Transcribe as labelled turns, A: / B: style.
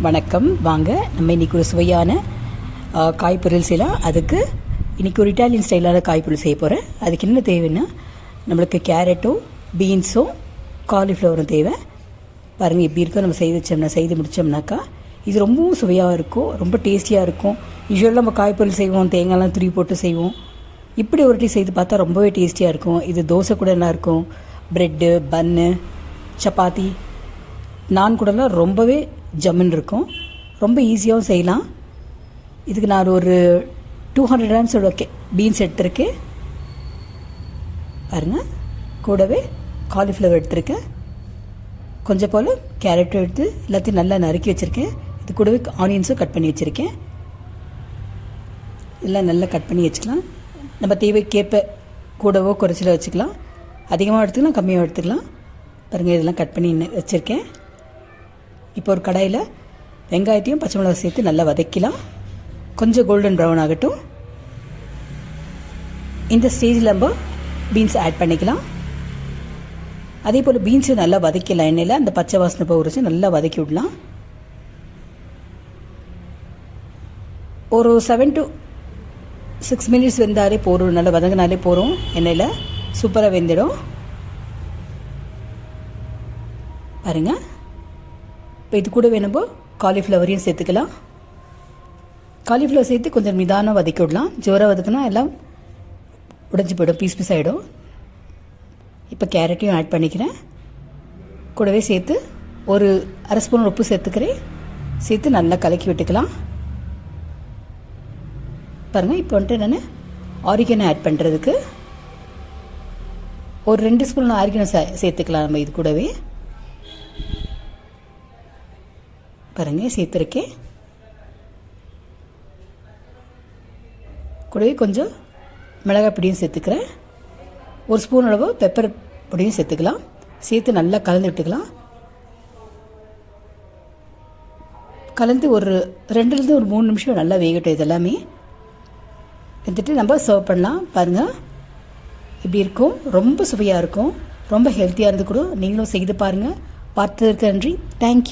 A: வணக்கம். வாங்க நம்ம இன்னைக்கு ஒரு சுவையான ஆ, காய் பொரியல் செய்யலாம் அதுக்கு இன்றைக்கி ஒரு இட்டாலியன் ஸ்டைலான காய் செய்ய போகிறேன் அதுக்கு என்ன தேவைன்னா நம்மளுக்கு கேரட்டும் பீன்ஸும் காலிஃப்ளவரும் தேவை. பாருங்கள் எப்படி இருக்கோ நம்ம செய்து வச்சோம்னா செய்து முடித்தோம்னாக்கா இது ரொம்பவும் சுவையாக இருக்கும் ரொம்ப டேஸ்டியாக இருக்கும். யூஸ்வலாக நம்ம காய் செய்வோம் தேங்காய்லாம் துருவி போட்டு செய்வோம். இப்படி ஒரு டீ செய்து பார்த்தா ரொம்பவே டேஸ்டியாக இருக்கும். இது தோசை கூட நல்லா இருக்கும். Bread bun chapati. நான் கூடலாம் ரொம்பவே ஜம்முன் இருக்கும். ரொம்ப ஈஸியாகவும் செய்யலாம். இதுக்கு நான் ஒரு டூ ஹண்ட்ரட் கிராம்ஸோட ஓகே பீன்ஸ் எடுத்திருக்கேன். பாருங்கள் கூடவே காலிஃப்ளவர் எடுத்திருக்கேன். கொஞ்சம் போல் கேரட்டும் எடுத்து எல்லாத்தையும் நல்லா நறுக்கி வச்சுருக்கேன். இது கூடவே ஆனியன்ஸும் கட் பண்ணி வச்சுருக்கேன். எல்லாம் நல்லா கட் பண்ணி வச்சுக்கலாம். நம்ம தேவைக்கேற்ப கூடவோ குறைச்சலோ வச்சுக்கலாம். அதிகமாக எடுத்துக்கலாம் கம்மியாக எடுத்துக்கலாம். பாருங்கள் இதெல்லாம் கட் பண்ணி வச்சுருக்கேன். இப்போ ஒரு கடாயில் வெங்காயத்தையும் பச்சை மிளகாய் சேர்த்து நல்லா வதக்கலாம். கொஞ்சம் கோல்டன் ப்ரௌன் ஆகட்டும். இந்த ஸ்டேஜில் நம்ம பீன்ஸ் ஆட் பண்ணிக்கலாம். அதே போல் பீன்ஸு நல்லா வதக்கலாம் எண்ணெயில் அந்த பச்சை வாசனை போக நல்லா வதக்கி விடலாம். ஒரு செவன் டு சிக்ஸ் மினிட்ஸ் வெந்தாலே போகிறோம் நல்லா வதங்கினாலே போகிறோம் எண்ணெயில். சூப்பராக வெந்துடும். பாருங்கள் இப்போ இது கூட வேணும்போ காலிஃப்ளவரையும் சேர்த்துக்கலாம். காலிஃப்ளவர் சேர்த்து கொஞ்சம் நிதானம் வதக்கி விடலாம். ஜோராக வதக்கினா எல்லாம் உடஞ்சி போயிடும் பீஸ் பீஸ் ஆகிடும் இப்போ கேரட்டையும் ஆட் பண்ணிக்கிறேன். கூடவே சேர்த்து ஒரு அரை ஸ்பூன் உப்பு சேர்த்துக்கிறேன். சேர்த்து நல்லா கலக்கி விட்டுக்கலாம். பாருங்கள் இப்போ வந்துட்டு நான் ஆரிகனை ஆட் பண்ணுறதுக்கு ஒரு ரெண்டு ஸ்பூன் ஆரிகனை சே சேர்த்துக்கலாம் நம்ம இது கூடவே. பாருங்க சேர்த்துருக்கேன். கூடவே கொஞ்சம் மிளகாய் பொடியும் சேர்த்துக்கிறேன். ஒரு ஸ்பூன் அளவு பெப்பர் பொடியும் சேர்த்துக்கலாம். சேர்த்து நல்லா கலந்து விட்டுக்கலாம். கலந்து ஒரு ரெண்டுலேருந்து ஒரு மூணு நிமிஷம் நல்லா வேகட்டும் இது எல்லாமே. வந்துட்டு நம்ம சர்வ் பண்ணலாம். பாருங்கள் இப்படி இருக்கும். ரொம்ப சுவையாக இருக்கும். ரொம்ப ஹெல்த்தியாக இருந்து கூட நீங்களும் செய்து பாருங்கள் பார்த்ததற்கு நன்றி. தேங்க்யூ